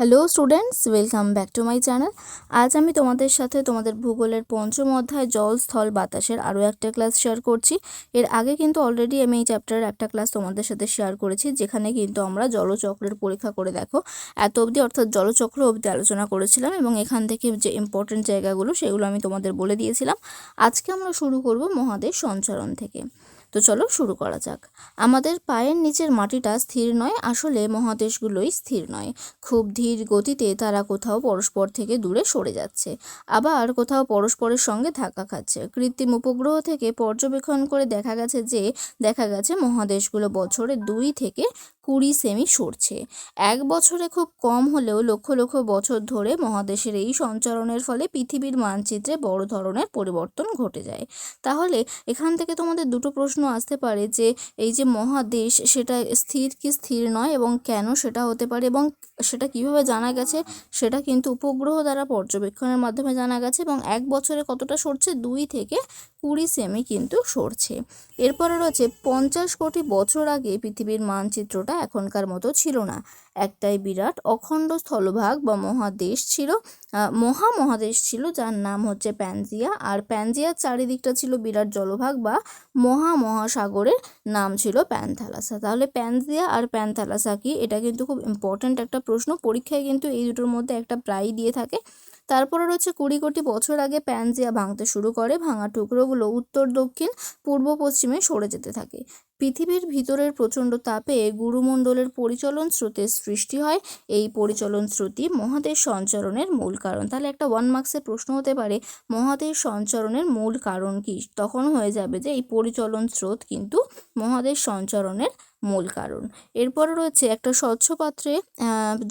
Hello students, welcome back to my channel. আজ আমি তোমাদের সাথে তোমাদের ভূগোলের পঞ্চম অধ্যায়, জল, স্থল, বাতাসের আরও একটা ক্লাস শেয়ার করছি। এর আগে কিন্তু অলরেডি আমি এই চ্যাপ্টারের একটা ক্লাস তোমাদের সাথে শেয়ার করেছি, যেখানে কিন্তু আমরা জলচক্রের পরীক্ষা করে দেখো। এত অবধি অর্থাৎ জলচক্র অবধি আলোচনা করেছিলাম এবং এখান থেকে যে ইম্পর্টেন্ট জায়গাগুলো সেগুলো আমি তোমাদের বলে দিয়েছিলাম। আজকে আমরা শুরু করব মহাদেশ সঞ্চারণ থেকে। তো চলো শুরু করা যাক। আমাদের পায়ের নিচের মাটিটা স্থির নয়, আসলে মহাদেশগুলোই স্থির নয়। খুব ধীর গতিতে তারা কোথাও পরস্পর থেকে দূরে সরে যাচ্ছে। আবার কোথাও পরস্পরের সঙ্গে ধাক্কা খাচ্ছে। কৃত্রিম উপগ্রহ থেকে পর্যবেক্ষণ করে দেখা গেছে যে, দেখা গেছে মহাদেশগুলো বছরে দুই থেকে কুড়ি সেমি সরছে। এক বছরে খুব কম হলেও লক্ষ লক্ষ বছর ধরে মহাদেশের এই সঞ্চারণের ফলে পৃথিবীর মানচিত্রে বড় ধরনের পরিবর্তন ঘটে যায়। তাহলে এখান থেকে তোমাদের দুটো প্রশ্ন আসতে পারে যে এই যে মহাদেশ, সেটা স্থির কি স্থির নয় এবং কেন সেটা হতে পারে এবং সেটা কীভাবে জানা গেছে, সেটা কিন্তু উপগ্রহ দ্বারা পর্যবেক্ষণের মাধ্যমে জানা গেছে এবং এক বছরে কতটা সরছে? দুই থেকে কুড়ি সেমি কিন্তু সরছে। এরপরে রয়েছে পঞ্চাশ কোটি বছর আগে পৃথিবীর মানচিত্রটা এখনকার মতো ছিল না। একটাই বিরাট, অখণ্ড স্থলভাগ বা মহাদেশ ছিল মহা মহাদেশ ছিল, যার নাম হচ্ছে প্যানজিয়া। আর প্যানজিয়ার চারিদিকটা ছিল বিরাট জলভাগ বা মহা মহাসাগরের নাম ছিল প্যানথালাসা তাহলে প্যানজিয়া আর প্যানথালাসা কি? এটা কিন্তু খুব ইম্পর্ট্যান্ট একটা প্রশ্ন। পরীক্ষায় কিন্তু এই দুটোর মধ্যে একটা প্রায় দিয়ে থাকে। তারপরে রয়েছে কুড়ি কোটি বছর আগে প্যানজিয়া ভাঙতে শুরু করে, ভাঙা টুকরোগুলো উত্তর, দক্ষিণ, পূর্ব, পশ্চিমে সরে যেতে থাকে। পৃথিবীর ভিতরের প্রচণ্ড তাপে গুরুমণ্ডলের পরিচলন স্রোতের সৃষ্টি হয়। এই পরিচলন স্রোতই মহাদেশ সঞ্চরণের মূল কারণ। তাহলে একটা ওয়ান মার্কসের প্রশ্ন হতে পারে, মহাদেশ সঞ্চরণের মূল কারণ কি? তখন হয়ে যাবে যে এই পরিচলন স্রোত কিন্তু মহাদেশ সঞ্চরণের মূল কারণ। এরপরে রয়েছে একটা স্বচ্ছ পাত্রে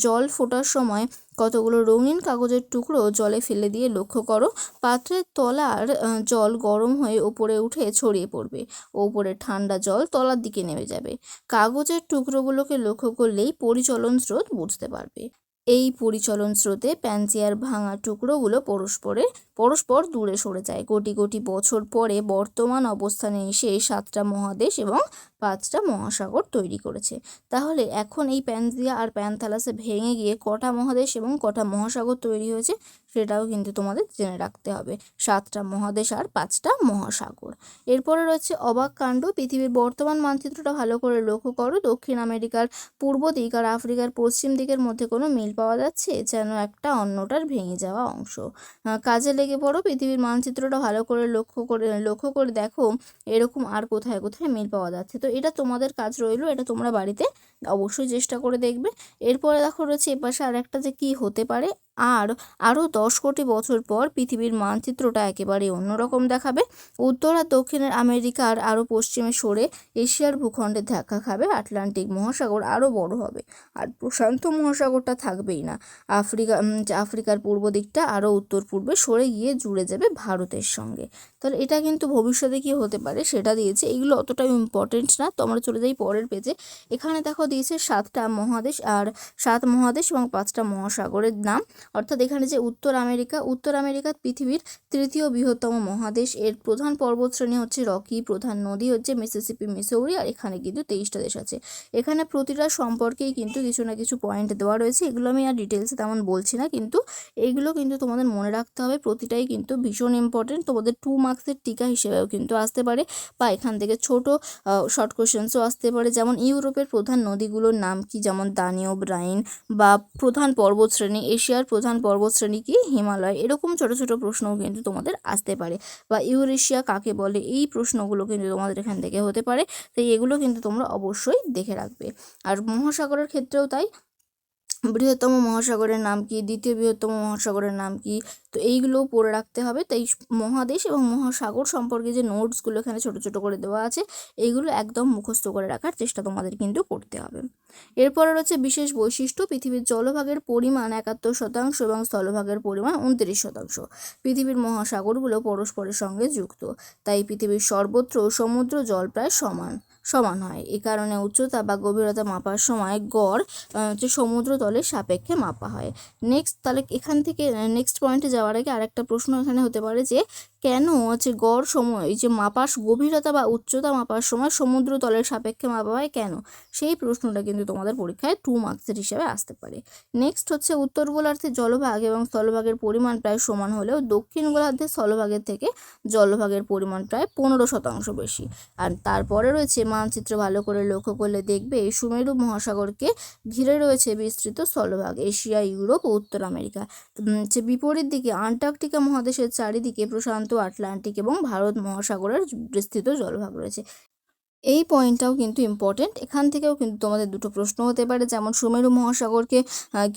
জল ফোটার সময় কতগুলো রঙিন কাগজের টুকরো জলে ফেলে দিয়ে লক্ষ্য করো পাত্রের তলার জল গরম হয়ে ওপরে উঠে ছড়িয়ে পড়বে। ওপরে ঠান্ডা জল তলার দিকে নেমে যাবে। কাগজের টুকরোগুলোকে লক্ষ্য করলেই পরিচলন স্রোত বুঝতে পারবে। এই পরিচলন স্রোতে প্যান্সিয়ার ভাঙা টুকরোগুলো পরস্পরে, পরস্পর দূরে সরে যায়। কোটি কোটি বছর পরে বর্তমান অবস্থানে এসে সাতটা মহাদেশ এবং পাঁচটা মহাসাগর তৈরি করেছে। তাহলে এখন এই প্যানজিয়া আর প্যানথালাসে ভেঙে গিয়ে কটা মহাদেশ এবং কটা মহাসাগর তৈরি হয়েছে, সেটাও কিন্তু তোমাদের জেনে রাখতে হবে। সাতটা মহাদেশ আর পাঁচটা মহাসাগর। এরপরে রয়েছে অবাক কাণ্ড। পৃথিবীর বর্তমান মানচিত্রটা ভালো করে লক্ষ্য করো। দক্ষিণ আমেরিকার পূর্ব দিক আর আফ্রিকার পশ্চিম দিকের মধ্যে কোনো মিল পাওয়া যাচ্ছে যেন একটা অন্যটার ভেঙে যাওয়া অংশ। কাজে লেগে পড়ো, পৃথিবীর মানচিত্রটা ভালো করে লক্ষ্য করে লক্ষ্য করে দেখো এরকম আর কোথায় কোথায় মিল পাওয়া যাচ্ছে। তো এটা তোমাদের কাজ রইল, এটা তোমরা বাড়িতে অবশ্যই চেষ্টা করে দেখবে। এরপরে দেখো রয়েছে এপাশে আর একটা যে কী হতে পারে, আর আরও দশ কোটি বছর পর পৃথিবীর মানচিত্রটা একেবারে অন্যরকম দেখাবে। উত্তর আর দক্ষিণের আমেরিকার আরও পশ্চিমে সরে এশিয়ার ভূখণ্ডে ধাক্কা খাবে আটলান্টিক মহাসাগর আরও বড় হবে। আর প্রশান্ত মহাসাগরটা থাকবেই না। আফ্রিকা আফ্রিকার পূর্ব দিকটা আরও উত্তর পূর্বে সরে গিয়ে জুড়ে যাবে ভারতের সঙ্গে। তাহলে এটা কিন্তু ভবিষ্যতে কী হতে পারে সেটা দিয়েছে। এগুলো অতটাও ইম্পর্টেন্ট না। তো আমরা চলে যাই পরের পেজে এখানে দেখো দিয়েছে সাতটা মহাদেশ আর সাত মহাদেশ এবং পাঁচটা মহাসাগরের নাম। অর্থাৎ এখানে যে উত্তর আমেরিকা উত্তর আমেরিকা পৃথিবীর তৃতীয় বৃহত্তম মহাদেশ। এর প্রধান পর্বতশ্রেণী হচ্ছে রকি। প্রধান নদী হচ্ছে মিসিসিপি, মিসৌরি। আর এখানে কিন্তু তেইশটা দেশ আছে। এখানে প্রতিটা সম্পর্কেই কিন্তু কিছু না কিছু পয়েন্ট দেওয়া রয়েছে। এগুলো আমি আর ডিটেলসে তেমন বলছি না, কিন্তু এইগুলো কিন্তু তোমাদের মনে রাখতে হবে। প্রতিটাই কিন্তু ভীষণ ইম্পর্টেন্ট তোমাদের টু মার্কসের টিকা হিসেবেও কিন্তু আসতে পারে বা এখান থেকে ছোট শর্ট কোশ্চেন্সও আসতে পারে। যেমন ইউরোপের প্রধান নদীগুলোর নাম কি? যেমন দানিয়ব রাইন বা প্রধান পর্বতশ্রেণী, এশিয়ার প্রধান পর্বতশ্রেণী কি? হিমালয়। এরকম ছোট ছোট প্রশ্নও কিন্তু তোমাদের আসতে পারে। বা ইউরেশিয়া কাকে বলে? এই প্রশ্নগুলো কিন্তু তোমাদের এখান থেকে হতে পারে। তাই এগুলো কিন্তু তোমরা অবশ্যই দেখে রাখবে। আর মহাসাগরের ক্ষেত্রেও তাই। বৃহত্তম মহাসাগরের নাম কি? দ্বিতীয় বৃহত্তম মহাসাগরের নাম কি? তো এইগুলোও পড়ে রাখতে হবে। তাই মহাদেশ এবং মহাসাগর সম্পর্কে যে নোটসগুলো এখানে ছোট ছোট করে দেওয়া আছে, এইগুলো একদম মুখস্থ করে রাখার চেষ্টা তোমাদের কিন্তু করতে হবে। এরপরে রয়েছে বিশেষ বৈশিষ্ট্য, পৃথিবীর জলভাগের পরিমাণ একাত্তর শতাংশ এবং স্থলভাগের পরিমাণ উনত্রিশ শতাংশ। পৃথিবীর মহাসাগরগুলো পরস্পরের সঙ্গে যুক্ত, তাই পৃথিবীর সর্বত্র সমুদ্র জল প্রায় সমান। সমান হয়। এ কারণে উচ্চতা বা গভীরতা মাপার সময় গড় হচ্ছে সমুদ্র তলের সাপেক্ষে মাপা হয়। নেক্সট তাহলে এখান থেকে নেক্সট পয়েন্টে যাওয়ার আগে আরেকটা প্রশ্ন এখানে হতে পারে যে কেন? হচ্ছে গড় সময় যে মাপার গভীরতা বা উচ্চতা মাপার সময় সমুদ্র তলের সাপেক্ষে মাপা হয় কেন? সেই প্রশ্নটা কিন্তু তোমাদের পরীক্ষায় টু মার্কসের হিসাবে আসতে পারে। নেক্সট হচ্ছে উত্তর গোলার্ধে জলভাগ এবং স্থলভাগের পরিমাণ প্রায় সমান হলেও দক্ষিণ গোলার্ধে স্থলভাগের থেকে জলভাগের পরিমাণ প্রায় পনেরো শতাংশ বেশি। আর তারপরে রয়েছে মানচিত্র ভালো করে লক্ষ্য করলে দেখবে এই সুমেরু মহাসাগরকে ঘিরে রয়েছে বিস্তৃত স্থলভাগ, এশিয়া, ইউরোপ ও উত্তর আমেরিকা। হচ্ছে বিপরীত দিকে আন্টার্কটিকা মহাদেশের চারিদিকে প্রশান্ত আটলান্টিক এবং ভারত মহাসাগরের বিস্তৃত জলভাগ রয়েছে। এই পয়েন্টটাও কিন্তু ইম্পর্টেন্ট এখান থেকেও কিন্তু তোমাদের দুটো প্রশ্ন হতে পারে, যেমন সুমেরু মহাসাগরকে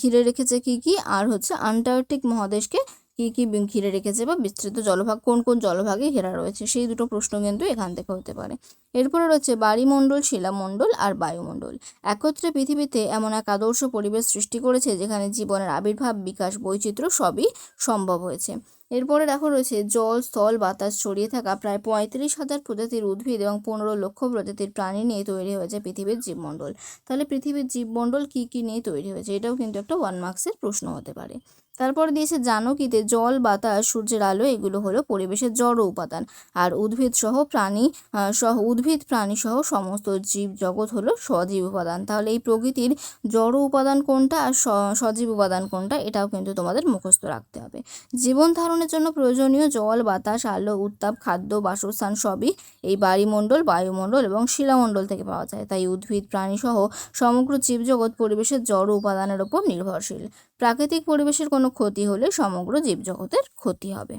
ঘিরে রেখেছে কি কি? আর হচ্ছে আন্টার্কটিক মহাদেশকে কি কি ঘিরে রেখেছে বা বিস্তৃত জলভাগ, কোন কোন জলভাগে ঘেরা রয়েছে? সেই দুটো প্রশ্ন কিন্তু এখান থেকে হতে পারে। এরপরে রয়েছে বাড়িমণ্ডল, শিলামণ্ডল আর বায়ুমণ্ডল। একত্রে পৃথিবীতে এমন এক আদর্শ পরিবেশ সৃষ্টি করেছে যেখানে জীবনের আবির্ভাব, বিকাশ, বৈচিত্র্য সবই সম্ভব হয়েছে। এরপরে দেখো রয়েছে জল, স্থল, বাতাস ছড়িয়ে থাকা প্রায় পঁয়ত্রিশ হাজার প্রজাতির উদ্ভিদ এবং পনেরো লক্ষ প্রজাতির প্রাণী নিয়ে তৈরি হয়েছে পৃথিবীর জীবমণ্ডল। তাহলে পৃথিবীর জীবমণ্ডল কী কী নিয়ে তৈরি হয়েছে? এটাও কিন্তু একটা ওয়ান মার্কসের প্রশ্ন হতে পারে। তারপর দিয়েছে জানকিতে জল, বাতাস, সূর্যের আলো, এগুলো হলো পরিবেশের জড় উপাদান। আর উদ্ভিদ সহ প্রাণী সহ উদ্ভিদ প্রাণী সহ সমস্ত জীব জগৎ হলো সজীব উপাদান। তাহলে এই প্রকৃতির জড় উপাদান কোনটা আর সজীব উপাদান কোনটা এটাও কিন্তু তোমাদের মুখস্থ রাখতে হবে। জীবন ধারণের জন্য প্রয়োজনীয় জল, বাতাস, আলো, উত্তাপ, খাদ্য, বাসস্থান সবই এই বায়ুমণ্ডল বায়ুমণ্ডল এবং শিলামণ্ডল থেকে পাওয়া যায়। তাই উদ্ভিদ প্রাণী সহ সমগ্র জীবজগৎ পরিবেশের জড় উপাদানের উপর নির্ভরশীল। প্রাকৃতিক পরিবেশের কোনো ক্ষতি হলে সমগ্র জীবজগতের ক্ষতি হবে।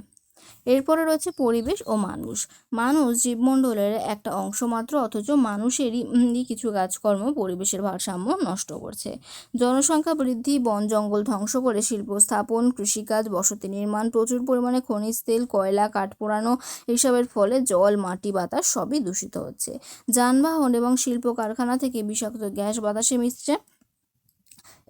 এরপরে রয়েছে পরিবেশ ও মানুষ। মানুষ জীবমণ্ডলের একটা অংশ মাত্র অথচ মানুষেরই কিছু কাজকর্ম পরিবেশের ভারসাম্য নষ্ট করছে। জনসংখ্যা বৃদ্ধি, বন জঙ্গল ধ্বংস করে শিল্প স্থাপন, কৃষিকাজ, বসতি নির্মাণ, প্রচুর পরিমাণে খনিজ তেল, কয়লা, কাঠ পোড়ানো এসবের ফলে জল, মাটি, বাতাস সবই দূষিত হচ্ছে। যানবাহন এবং শিল্প কারখানা থেকে বিষাক্ত গ্যাস বাতাসে মিশছে।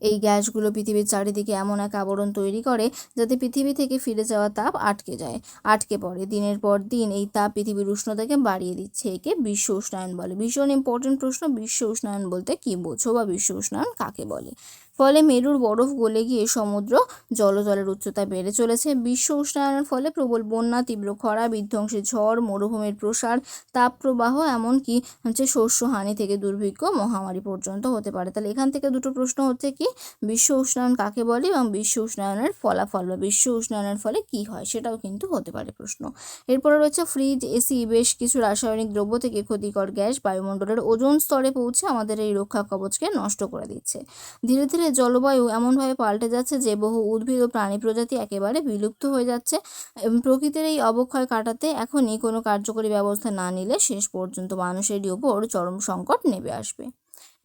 এই গ্যাসগুলো পৃথিবীর চারিদিকে এমন এক আবরণ তৈরি করে যাতে পৃথিবী থেকে ফিরে যাওয়া তাপ আটকে যায়, আটকে পড়ে। দিনের পর দিন এই তাপ পৃথিবীর উষ্ণতাকে বাড়িয়ে দিচ্ছে। একে বিশ্ব উষ্ণায়ন বলে। ভীষণ ইম্পর্টেন্ট প্রশ্ন, বিশ্ব উষ্ণায়ন বলতে কী বোঝো বা বিশ্ব উষ্ণায়ন কাকে বলে? ফলে মেরুর বরফ গলে গিয়ে সমুদ্র জলতলের উচ্চতা বেড়ে চলেছে। বিশ্ব উষ্ণায়নের ফলে প্রবল বন্যা, তীব্র খরা, বিধ্বংসী ঝড়, মরুভূমির প্রসার, তাপপ্রবাহ এমনকি হচ্ছে শস্যহানি থেকে দুর্ভিক্ষ মহামারী পর্যন্ত হতে পারে। তাহলে এখান থেকে দুটো প্রশ্ন হচ্ছে কি, বিশ্ব উষ্ণায়ন কাকে বলে এবং বিশ্ব উষ্ণায়নের ফলাফল বা বিশ্ব উষ্ণায়নের ফলে কি হয় সেটাও কিন্তু হতে পারে প্রশ্ন। এরপরে রয়েছে ফ্রিজ, এসি, বেশ কিছু রাসায়নিক দ্রব্য থেকে ক্ষতিকর গ্যাস বায়ুমণ্ডলের ওজন স্তরে পৌঁছে আমাদের এই রক্ষা কবচকে নষ্ট করে দিচ্ছে। ধীরে ধীরে জলবায়ু এমনভাবে পাল্টে যাচ্ছে যে বহু উদ্ভিদ ও প্রাণী প্রজাতি একেবারে বিলুপ্ত হয়ে যাচ্ছে। প্রকৃতির এই অবক্ষয় কাটাতে এখনই কোনো কার্যকরী ব্যবস্থা না নিলে শেষ পর্যন্ত মানুষেরই ওপর চরম সংকট নেমে আসবে।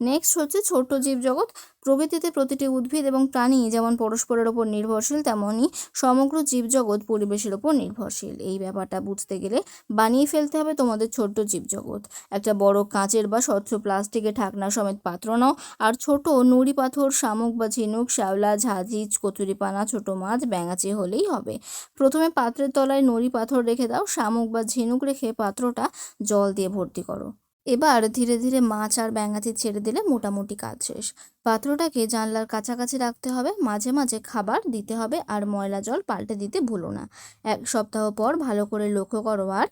নেক্সট হচ্ছে ছোট্ট জীবজগৎ। প্রকৃতিতে প্রতিটি উদ্ভিদ এবং প্রাণী যেমন পরস্পরের ওপর নির্ভরশীল, তেমনই সমগ্র জীবজগৎ পরিবেশের ওপর নির্ভরশীল। এই ব্যাপারটা বুঝতে গেলে বানিয়ে ফেলতে হবে তোমাদের ছোট্ট জীবজগৎ। একটা বড় কাঁচের বা স্বচ্ছ প্লাস্টিকের ঢাকনা সমেত পাত্র নাও, আর ছোট নুড়ি পাথর, শামুক বা ঝিনুক, শ্যাওলা, ঝাঁঝি কচুরিপানা ছোট মাছ, ব্যাঙাচি হলেই হবে। প্রথমে পাত্রের তলায় নুড়ি পাথর রেখে দাও, শামুক বা ঝিনুক রেখে পাত্রটা জল দিয়ে ভর্তি করো। এবার ধীরে ধীরে মাছ আর ব্যাঙাচি ছেড়ে দিলে মোটামুটি কাজ শেষ। পাত্রটাকে জানলার কাছাকাছি রাখতে হবে, মাঝে মাঝে খাবার দিতে হবে আর ময়লা জল পাল্টে দিতে ভুলো না। এক সপ্তাহ পর ভালো করে লক্ষ্য করো আর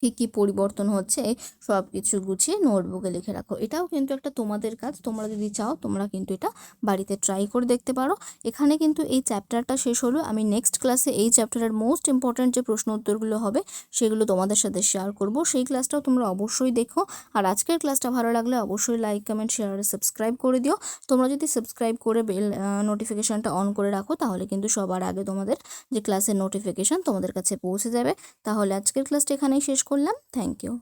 কী কী পরিবর্তন হচ্ছে সব কিছু গুছিয়ে নোটবুকে লিখে রাখো। এটাও কিন্তু একটা তোমাদের কাজ। তোমরা যদি চাও, তোমরা কিন্তু এটা বাড়িতে ট্রাই করে দেখতে পারো। এখানে কিন্তু এই চ্যাপ্টারটা শেষ হলো। আমি নেক্সট ক্লাসে এই চ্যাপ্টারের মোস্ট ইম্পর্ট্যান্ট যে প্রশ্ন উত্তরগুলো হবে, সেগুলো তোমাদের সাথে শেয়ার করব। সেই ক্লাসটাও তোমরা অবশ্যই দেখো। আর আজকের ক্লাসটা ভালো লাগলে অবশ্যই লাইক কমেন্ট শেয়ার সাবস্ক্রাইব করে দিও। তোমরা যদি সাবস্ক্রাইব করে বেল নোটিফিকেশানটা অন করে রাখো, তাহলে কিন্তু সবার আগে তোমাদের যে ক্লাসের নোটিফিকেশান তোমাদের কাছে পৌঁছে যাবে। তাহলে আজকের ক্লাসটা এখানেই শেষ করলাম থ্যাংক ইউ